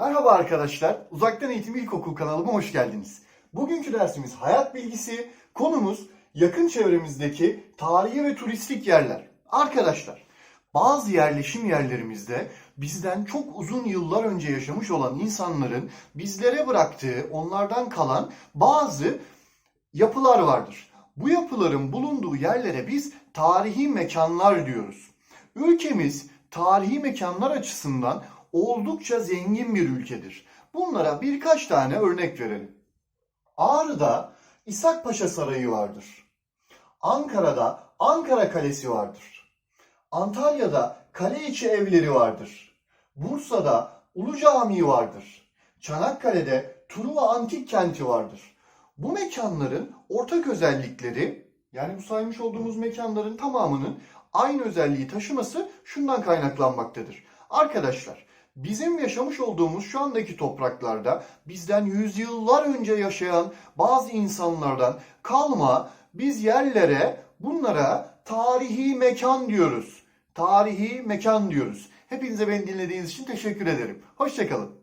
Merhaba arkadaşlar, Uzaktan Eğitim İlkokul kanalıma hoş geldiniz. Bugünkü dersimiz hayat bilgisi, konumuz yakın çevremizdeki tarihi ve turistik yerler. Arkadaşlar, bazı yerleşim yerlerimizde bizden çok uzun yıllar önce yaşamış olan insanların bizlere bıraktığı, onlardan kalan bazı yapılar vardır. Bu yapıların bulunduğu yerlere biz tarihi mekanlar diyoruz. Ülkemiz tarihi mekanlar açısından oldukça zengin bir ülkedir. Bunlara birkaç tane örnek verelim. Ağrı'da İshak Paşa Sarayı vardır. Ankara'da Ankara Kalesi vardır. Antalya'da kale içi evleri vardır. Bursa'da Ulu Camii vardır. Çanakkale'de Truva Antik Kenti vardır. Bu mekanların ortak özellikleri yani bu saymış olduğumuz mekanların tamamının aynı özelliği taşıması şundan kaynaklanmaktadır. Arkadaşlar bizim yaşamış olduğumuz şu andaki topraklarda bizden yüzyıllar önce yaşayan bazı insanlardan kalma biz yerlere bunlara tarihi mekan diyoruz. Tarihi mekan diyoruz. Hepinize beni dinlediğiniz için teşekkür ederim. Hoşçakalın.